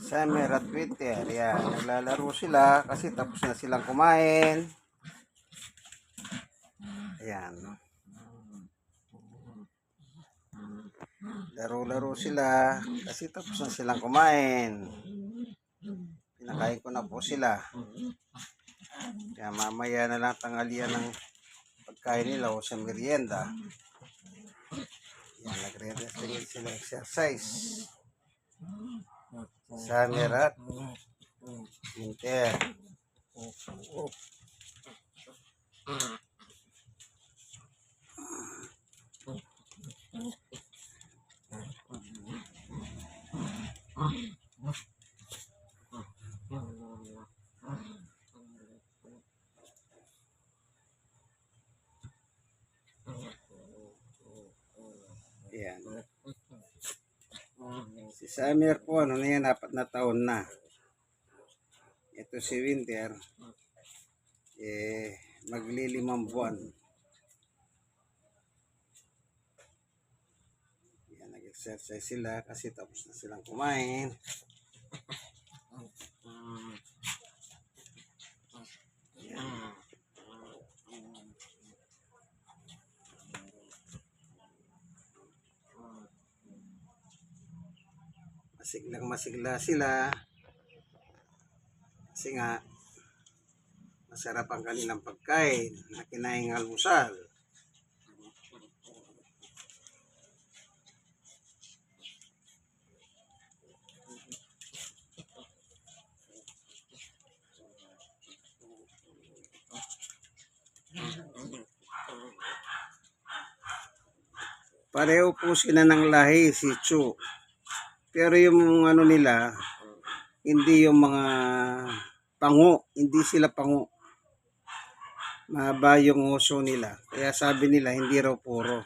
Summer at winter. Yan. Naglalaro sila kasi tapos na silang kumain. Ayan. Laro-laro sila kasi tapos na silang kumain. Pinakain ko na po sila. Kaya mamaya na lang tanghalian ng pagkain nila o sa merienda. Yan, nagre-rest sila exercise. Summer at winter. Yan. Si Summer po, ano na yan, apat na taon na. Ito si Winter, eh, maglilimang buwan. Yan, nag-exercise sila kasi tapos na silang kumain. Masiglang masigla sila. Kasi nga, masarap ang kanilang pagkain na kinaing almusal. Pareho po sila ng lahi, si Chu. Pero yung ano nila, hindi yung mga pango, hindi sila pango. Mahaba yung uso nila. Kaya sabi nila, hindi raw puro.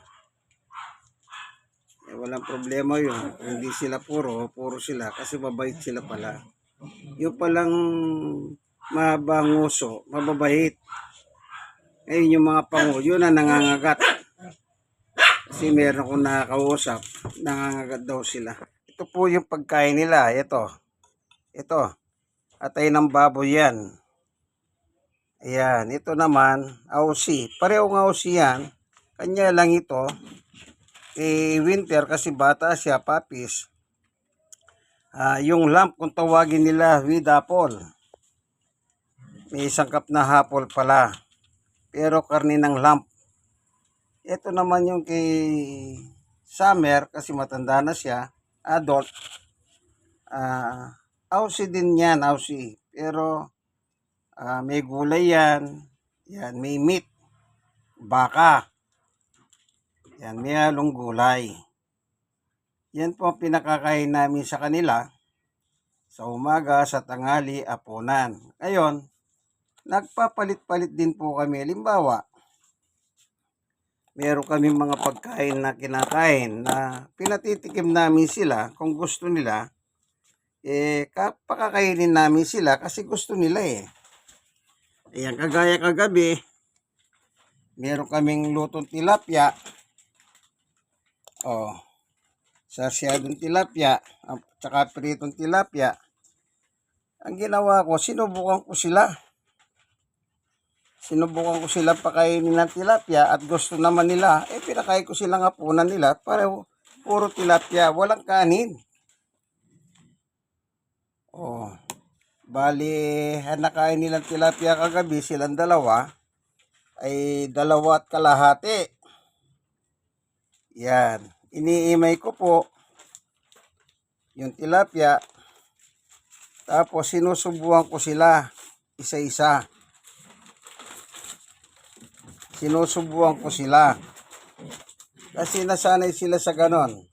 Eh, walang problema yun. Hindi sila puro, puro sila kasi mabait sila pala. Yung palang mahabang uso, mababait. Ngayon yung mga pango, yun ang nangangagat. Kasi meron akong nakakausap, nangangagat daw sila. Ito po yung pagkain nila. Ito. Ito. Atay ng baboy yan. Ayan. Ito naman, ausi. Parehong ausi yan. Kanya lang ito. Eh, winter kasi bata siya, papis. Ah, yung lamp, kung tawagin nila, with apple. May isang cup na hapol pala. Pero karni ng lamp. Ito naman yung kay Summer kasi matanda na siya adult, ah aussie din yan, aussie. Pero, ah, may gulay yan. Yan, may meat. Baka. Yan, may halong gulay. Yan po ang pinakakain namin sa kanila. Sa umaga, sa tanghali, apunan. Ngayon, nagpapalit-palit din po kami. Limbawa, meron kami mga pagkain na kinakain na pinatitikim namin sila kung gusto nila. Eh pakakainin namin sila kasi gusto nila eh. Ayan kagaya kagabi meron kaming lutong tilapia. Oh sarsyadong tilapia at saka pritong tilapia. Ang ginawa ko sinubukan ko sila sinubukan ko sila pakainin ng tilapia at gusto naman nila, eh pinakain ko silang hapunan nila para puro tilapia, walang kanin. Oh, bali, nakain nilang tilapia kagabi, silang dalawa, ay dalawa at kalahati. Yan, iniimay ko po yung tilapia, tapos sinusubuan ko sila isa-isa sinusubuan ko sila. Kasi nasanay sila sa ganon.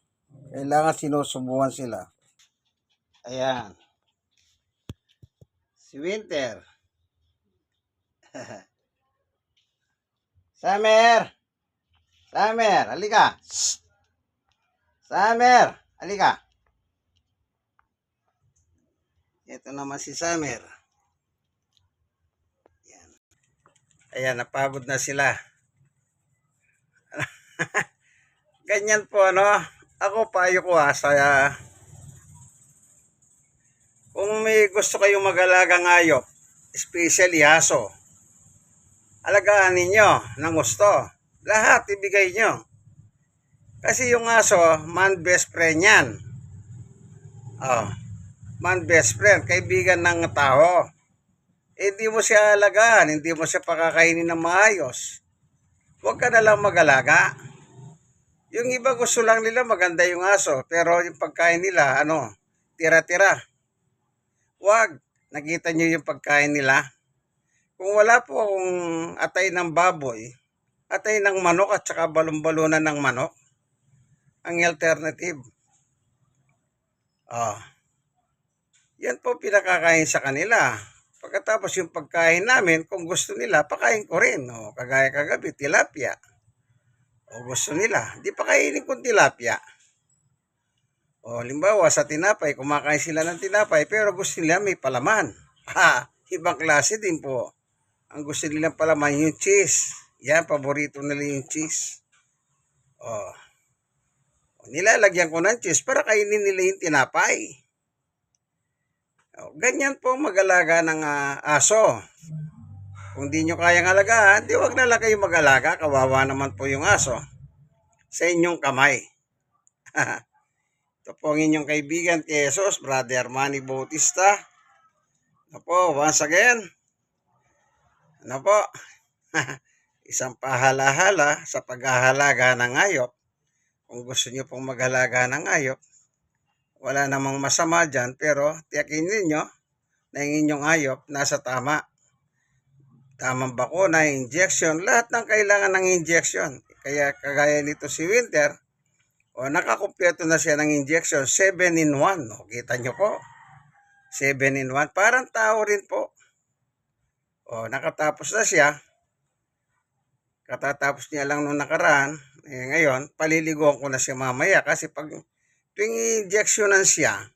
Kailangan sinusubuan sila. Ayan. Si Winter. Summer! Summer, halika. Summer, halika. Ito naman si Summer. Ayan, napagod na sila. Ganyan po, ano. Ako payo ko ha, sa may gusto kayong mag-alagang hayop, especially aso, alagaan ninyo ng gusto. Lahat ibigay nyo. Kasi yung aso, man best friend yan. Oh, man best friend, kaibigan ng tao. Eh, di mo siya alagaan, hindi mo siya pakakainin ng maayos. Huwag ka na lang mag-alaga. Yung iba gusto lang nila maganda yung aso, pero yung pagkain nila, ano, tira-tira. Huwag. Nakita nyo yung pagkain nila? Kung wala po akong atay ng baboy, atay ng manok at saka balon-balunan ng manok, ang alternative. Ah. Yan po pinakakain sa kanila. Pagkatapos yung pagkain namin, kung gusto nila, pakain ko rin. O, kagaya kagabi, tilapia. O gusto nila, di pakainin kong tilapia. O, limbawa sa tinapay, kumakain sila ng tinapay, pero gusto nila may palaman. Ha, ibang klase din po. Ang gusto nilang palaman, yung cheese. Yan, paborito nila yung cheese. O, nilalagyan ko ng cheese para kainin nila yung tinapay. O, ganyan po mag-alaga ng ah, aso. Kung di nyo kayang alagaan, di wag na lang kayo mag-alaga. Kawawa naman po yung aso. Sa inyong kamay. Ito po ang inyong kaibigan, Jesus, Brother Manny Bautista. Ano po, once again. Ano po? Isang pahala-hala sa paghahalaga ng ayop. Kung gusto nyo pong maghalaga ng ayop, wala namang masama dyan, pero tiyakin ninyo na yung inyong ayop nasa tama. Tamang bakuna, injection, lahat ng kailangan ng injection. Kaya kagaya nito si Winter, o nakakumpleto na siya ng injection, 7 in 1. O, kita nyo po, 7 in 1. Parang tao rin po. O, nakatapos na siya. Katatapos niya lang nung nakaraan. Eh, ngayon, paliliguan ko na siya mamaya kasi pag tuwing injectionan siya,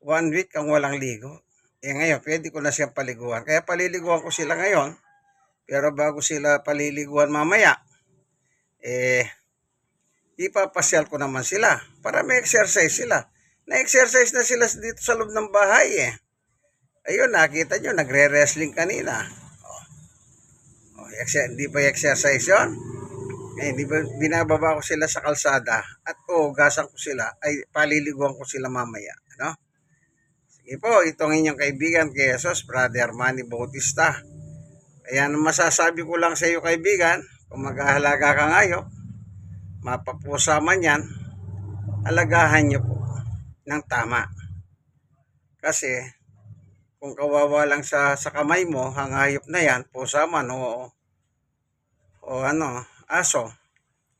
one week ang walang ligo. Eh ngayon, pwede ko na siyang paliguan. Kaya paliliguan ko sila ngayon. Pero bago sila paliliguan mamaya, eh, ipapasyal ko naman sila para may exercise sila. Na-exercise na sila dito sa loob ng bahay eh. Ayun, nakita nyo, nagre-wrestling kanina. Oh. Oh, hindi ba exercise yon? Eh, hindi ba binababa ko sila sa kalsada at uugasan ko sila, ay paliliguan ko sila mamaya. Ano? Sige po, itong inyong kaibigan kay Jesus, Brother Manny Bautista. Ayan, masasabi ko lang sa iyo kaibigan, kung mag-ahalaga ka ngayon, mapapusa man yan, alagahan nyo po ng tama. Kasi, kung kawawa lang sa, sa kamay mo, ang hayop na yan, pusa man o, o ano, aso,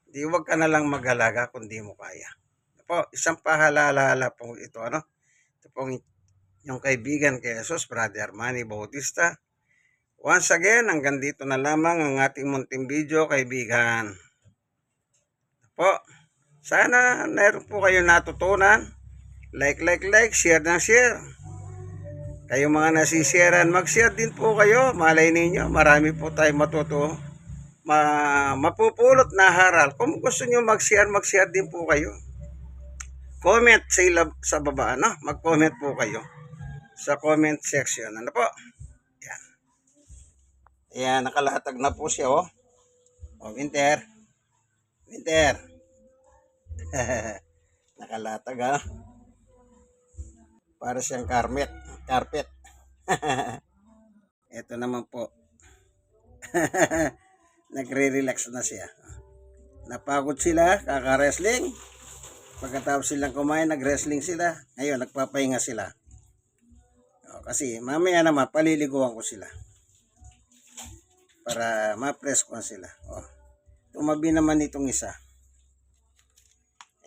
di wag ka na lang mag-alaga kung di mo kaya. Ito Po, isang pahalala po ito, ano? Ito pong yung kaibigan kay Jesus, Brother Manny Bautista. Once again, hanggang dito na lamang ang ating munting video, kaibigan. Po, sana meron po kayo natutunan. Like, like, like, share na share. Kayo mga nasisharean, mag-share din po kayo. Malay ninyo, marami po tayo matuto. Ma mapupulot na haral. Kung gusto nyo mag-share, mag-share din po kayo. Comment sa, ilab, sa baba, ano? Mag-comment po kayo sa comment section. Ano po? Yan. Ayan, nakalatag na po siya, oh. Oh, Winter. Winter. nakalatag, ha? Para siyang carpet. Carpet. Ito naman po. Nagre-relax na siya. Napagod sila, kaka-wrestling. Pagkatapos silang kumain, nag-wrestling sila. Ngayon, nagpapahinga sila. O, kasi mamaya naman, paliliguan ko sila. Para ma-press ko sila. O, tumabi naman itong isa.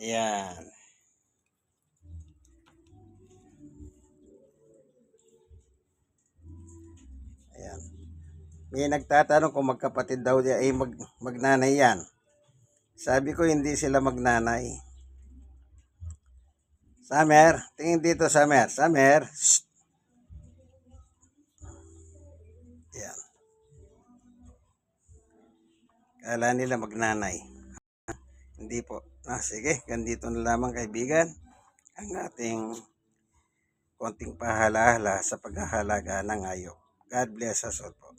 Ayan. May nagtatanong kung magkapatid daw di ay mag, magnanay yan. Sabi ko hindi sila magnanay. Summer, tingin dito Summer. Summer. Shh. Yan. Kala nila magnanay. Hindi po. Ah, sige, ganito na lamang kaibigan ang ating konting pahala sa paghahalaga ng hayop. God bless us all po.